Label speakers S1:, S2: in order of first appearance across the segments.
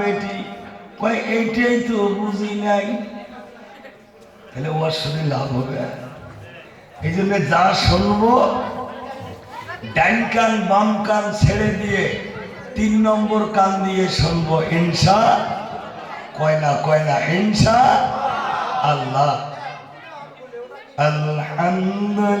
S1: বেটি। কয়, এইটাই তো বুঝি নাই। তাহলে ওর শুনে লাভ হবে। এই জন্য যা শুনব, ডাইন বাম কান ছেড়ে দিয়ে, তিন নম্বর কান দিয়ে শুনব ইনসা কয় না কয় না ইনসা আল্লাহ। আলহামদুলিল্লাহ।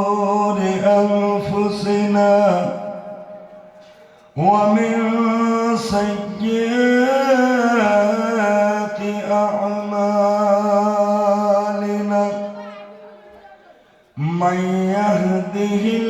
S1: شرور أنفسنا ومن سيئات أعمالنا من يهده الله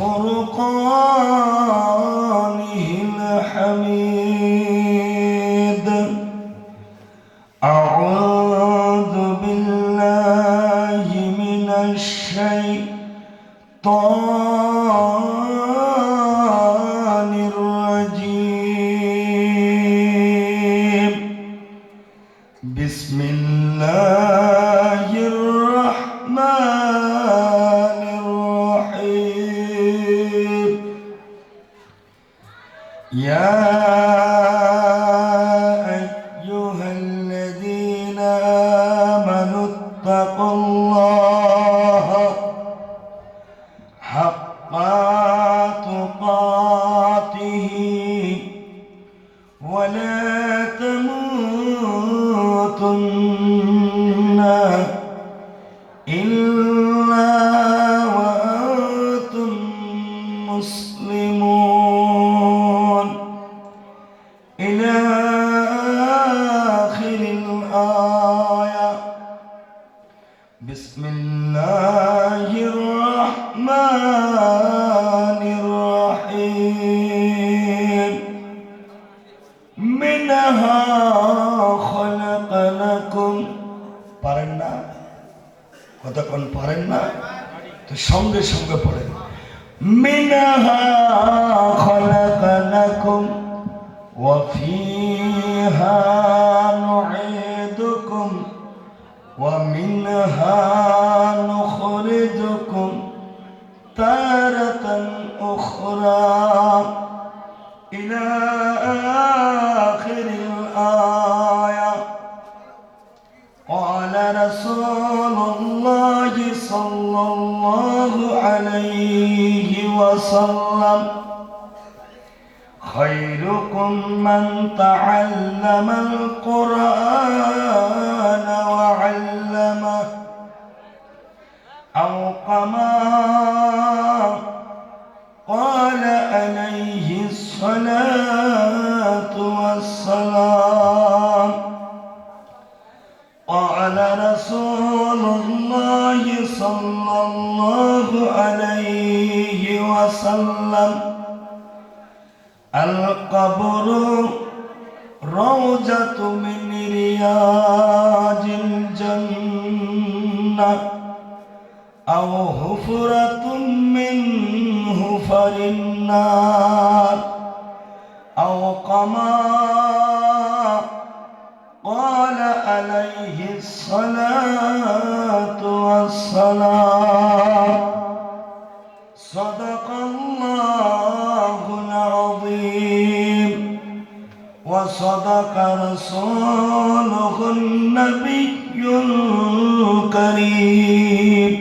S1: বড় Yeah. তো সঙ্গে সঙ্গে পড়ে। মিনাহা খলাকানাকুম ওয়া ফি الله عليه وسلم. خيركم من تعلم القرآن وعلمه أو كما قال عليه الصلاة صلى الله عليه وسلم القبر روضة من رياض الجنة أو حفرة من حفر النار أو كما قال عليه الصلاة والسلام صدق الله العظيم وصدق رسوله النبي الكريم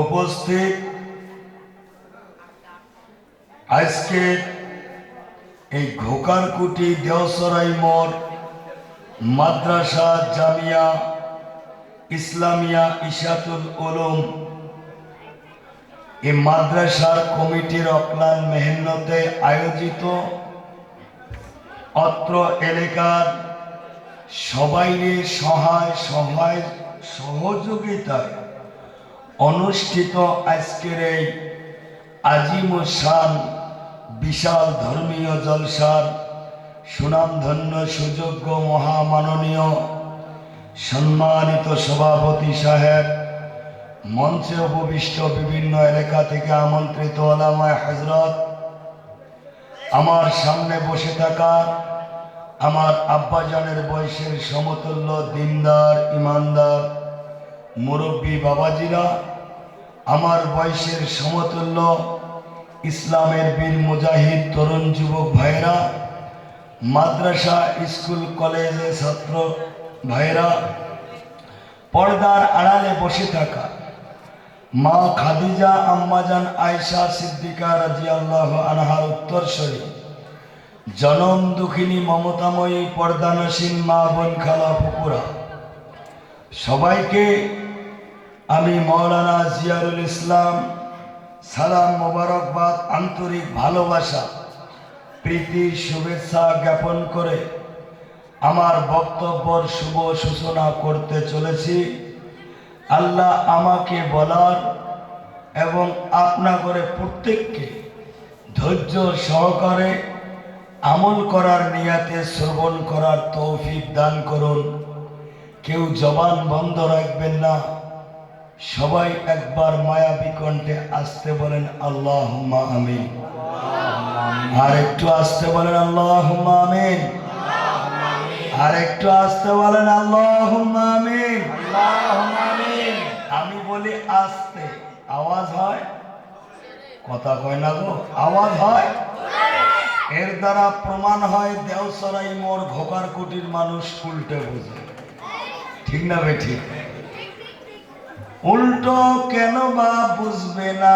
S1: উপস্থিত আজকে এই ঘোকারকুটি দেওসরাই মোড় মাদ্রাসা, জামিয়া, ইসলামিয়া, ইশাতুল উলুম। এই মাদ্রাসার কমিটির অক্লান মেহনতে আয়োজিত অত্র এলাকার সবাইরে সহায় সহায় সহযোগিতায় অনুষ্ঠিত আজকের এই আজিমুসান বিশাল ধর্মীয় জলসার সুনামধন্য সুযোগ্য মহামাননীয় সম্মানিত সভাপতি সাহেব, মঞ্চে উপবিষ্ট বিভিন্ন এলাকা থেকে আমন্ত্রিত ওলামায় হজরত আমার সামনে বসে থাকা আমার আব্বাজানের বয়সের সমতুল্য দিনদার, ইমানদার মুরব্বী বাবাজিরা, আমার বয়সের সমতুল্য ইসলামের বীর মুজাহিদ তরুণ যুবক ভাইরা, মাদ্রাসা, স্কুল কলেজে ছাত্র ভাইরা, পর্দার আড়ালে বসে থাকা মা খাদিজা, আম্মাজান আয়সা সিদ্দিকা রাজি আল্লাহ আনহার উত্তরস্বরী জনম দুঃখিনী মমতাময়ী পর্দানসীন মা বোন খালা পুকুরা সবাইকে আমি মৌলানা জিয়ারুল ইসলাম সালাম মোবারকবাদ আন্তরিক ভালোবাসা, প্রীতি, শুভেচ্ছা জ্ঞাপন করে আমার বক্তব্যর শুভ সূচনা করতে চলেছি। আল্লাহ আমাকে বলার এবং আপনা করে প্রত্যেককে ধৈর্য সহকারে আমল করার নিয়াতে শ্রবণ করার তৌফিক দান করুন। কেউ জবান বন্ধ রাখবেন না। সবাই একবার মায়াবী কণ্ঠে আসতে বলেন আল্লাহ আমিন। আর একটু আসতে বলেন আল্লাহ আমিন। আর একটু আসতে বলেন আল্লাহ আমিন। আমি বলি, আসতে। আওয়াজ হয়? কথা কয় না গো, আওয়াজ হয়? এর দ্বারা প্রমাণ হয়, দেওসরাই মোর ঘোকার কুটির মানুষ উল্টে বুঝে। ঠিক না বে ঠিক? উল্টো কেন বা বুঝবে না?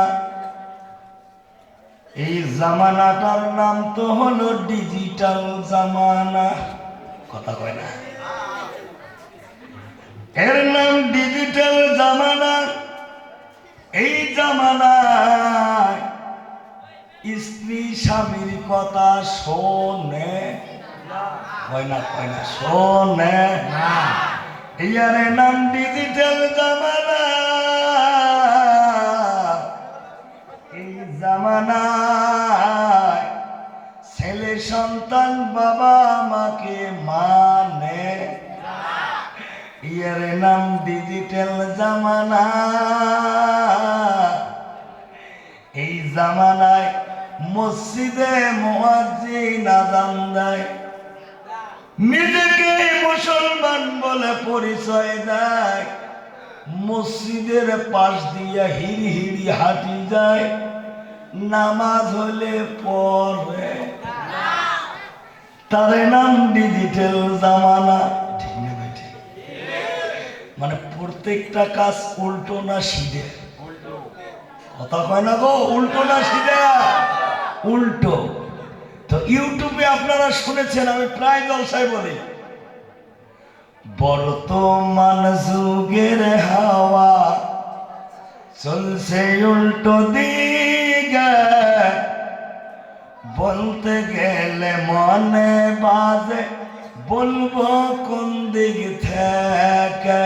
S1: এই জামানাটার নাম তো হলো ডিজিটাল জামানা। কথা কয় না? এর নাম ডিজিটাল জামানা। এই জামানায় স্ত্রী স্বামীর কথা শোনে। হয় না হয় না শোনে। ইয়ারে নাম ডিজিটাল জামানা। জামানায় ছেলে সন্তান বাবা মাকে মানে। ইয়ারে নাম ডিজিটাল জামানা। এই জামানায় মসজিদে মুয়াজ্জিন আযান দেয়। নিজেকে মুসলমান বলে পরিচয় দেয়। মসজিদের পাশ দিয়ে হিড়ি হিড়ি হাঁটি যায়। নামাজ হলে পরে তারে নাম ডিজিটাল জামানা। মানে প্রত্যেকটা কাজ উল্টো না সিধে। কথা কয় না গো, উল্টো না সিধে। উল্টো। তো ইউটিউবে আপনারা শুনেছেন, আমি প্রায় জলসায় বলি, বর্তমান যুগের হাওয়া চলছে উল্টো দিকে। বলতে গেলে মনে বাজে, বলব কোন দিক থেকে?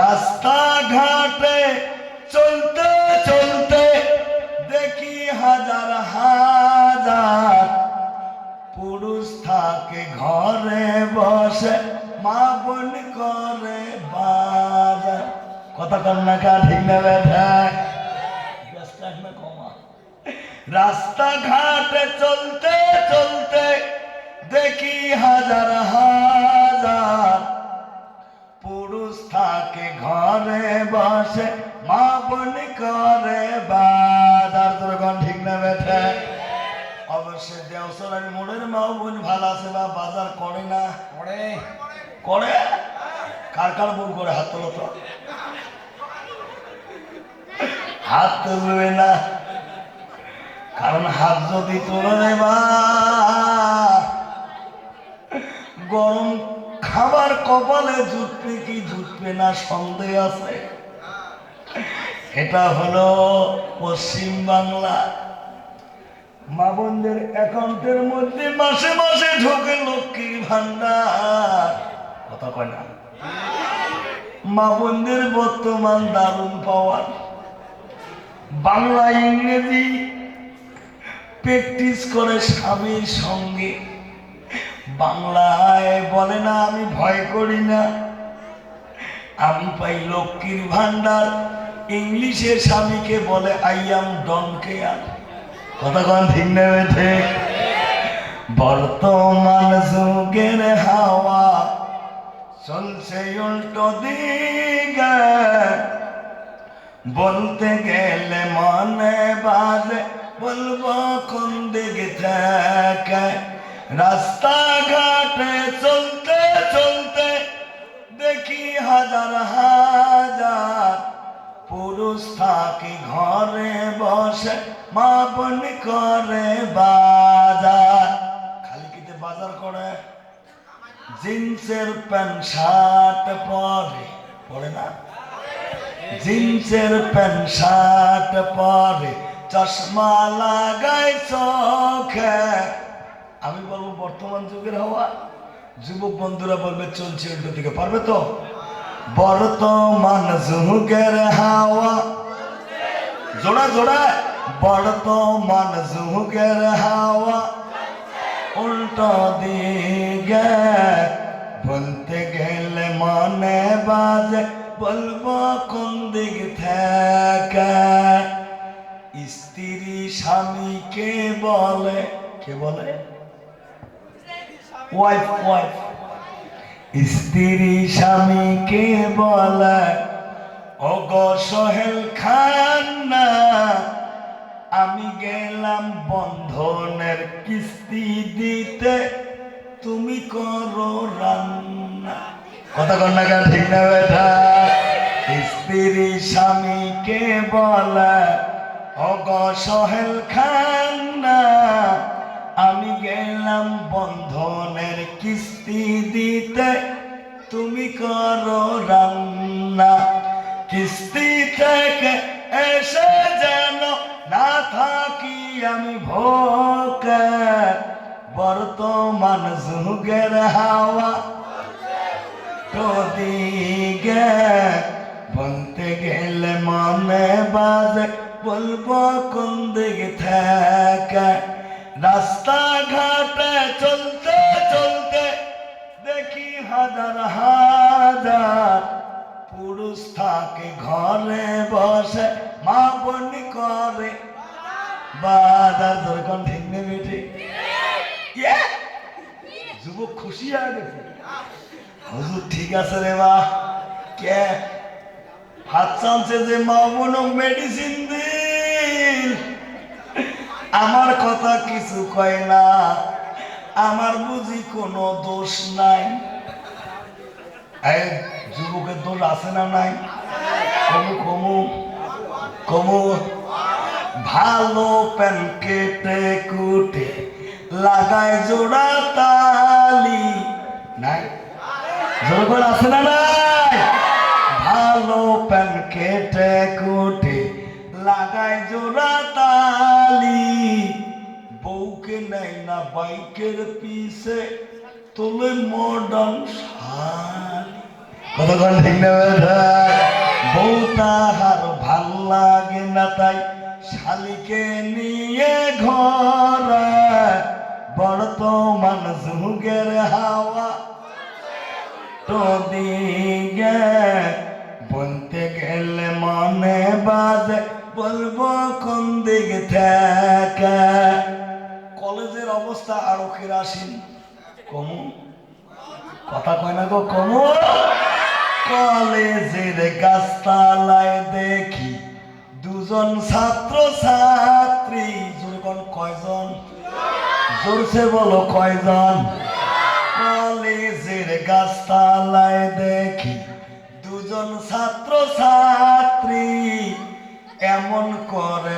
S1: রাস্তাঘাটে চলতে চলতে দেখি হাজার হাজার পুরুষ থাকে ঘরে বসে, মা বোন করে বাজার। কথা কন্যা কা ঠিক না ব্যস্ত রাস্তাঘাটে চলতে চলতে দেখি হাজার হাজার পুরুষ থাকে ঘরে বসে মা বোন করে বাজার। তোর কোন ঠিক না বেঠা? অবশ্যই দেওসরের মোড়ের মা বোন ভালো আছে বা বাজার করে না?
S2: পড়ে
S1: করে? কার কার বোন করে? হাত তোলো তো। হাত তুলবে না। কারণ হাত যদি তোলে গরম খাবার কপালে জুটবে কি জুটবে না সন্দেহ আছে। এটা হলো পশ্চিম বাংলা। মা বোনদের অ্যাকাউন্টের মধ্যে মাসে মাসে ঢোকে লক্ষ্মীর ভান্ডার কথা কয় না? মা বোনদের বর্তমান দারুণ পাওয়ার। বাংলা ইংরেজি প্র্যাকটিস করে স্বামীর সঙ্গে। বাংলায় বলে না, আমি ভয় করি না। আমি পাই লক্ষ্মীর ভান্ডার ইংলিশে স্বামীকে বলে আই এম ডন কেয়ার কন ঠিক ঠিক? বর্তমান যুগের হাওয়া চলছে উল্টো দিকে। বলতে গেলে মনে বাজে বলব, কোন দিকে থেকে রাস্তাঘাটে চলতে চলতে দেখি হাজার হাজার পুরুষ থাকে ঘরে বসে মা বোন করে বাজার। খালি কিতে বাজার করে? জিন্সের প্যান্ট, শার্ট পরে। পরে না? জিন্সের প্যান্ট, শার্ট পরে। চশমা লাগাই চোখে। আমি বলব, বর্তমান যুগের হওয়া, যুবক বন্ধুরা বলবে, চলছে উল্টো দিকে, পারবে তো? বর্তমান যুগের হাওয়া। জোড়া জোড়া। বর্তমান যুগের হাওয়া। উল্টো দিকে বলতে গেলে মনে বাজে, বলব কোন দিক থেকে? স্বামীকে বলে? কে বলে? ওয়াইফ ওয়াইফ স্ত্রী বলে? অগ সোহেল খান না আমি গেলাম বন্ধনের কিস্তি দিতে। তুমি করো রান্না। কথা কন্যা কেন, ঠিক না বেটা? স্ত্রী স্বামীকে বলে? অগ সহেল খান বলব কোন দিকে থেকে? রাস্তাঘাটে চলতে চলতে দেখি হাজার হাজার পুরুষ থাকে ঘরে বসে, মা বোন করে। দরকার ঠিক নেবে ঠিক! যুবক খুশি হয়ে গেছে হুজুর, ঠিক আছে রে বা কে? হাত চানছে যে মা বোন মেডিসিন দিন আমার কথা কিছু কয় না, আমার বুঝি কোনো দোষ নাই। যুবকের দোষ আছে না নাই? কমু কমু কমু। ভালো প্যান কেটে কুটে লাগায় জোড়া তালি। নাই? জোর করে আছে না নাই? ভালো প্যান কেটে কুটে জোড়া তালি। বউকে নেয় না, বাইকের পিছে। তোলে মডার্ন শাড়ি। কতক্ষণ ঠিক না বউ তাহার ভালো লাগে না তাই শালিকে নিয়ে ঘর। বর্তমান যুগের হাওয়া। তো দিকে বলতে গেলে বলব কোন দিকে থাকা কলেজের অবস্থা আরও কেরাসিন। কমু। কথা কয় না গো, কমু। কলেজের গাছতলায় দেখি দুজন ছাত্র ছাত্রী জোরগণ কয়জন? জোরছে বলো, কয়জন? কলেজের গাছতলায় দেখি দুজন ছাত্র ছাত্রী এমন করে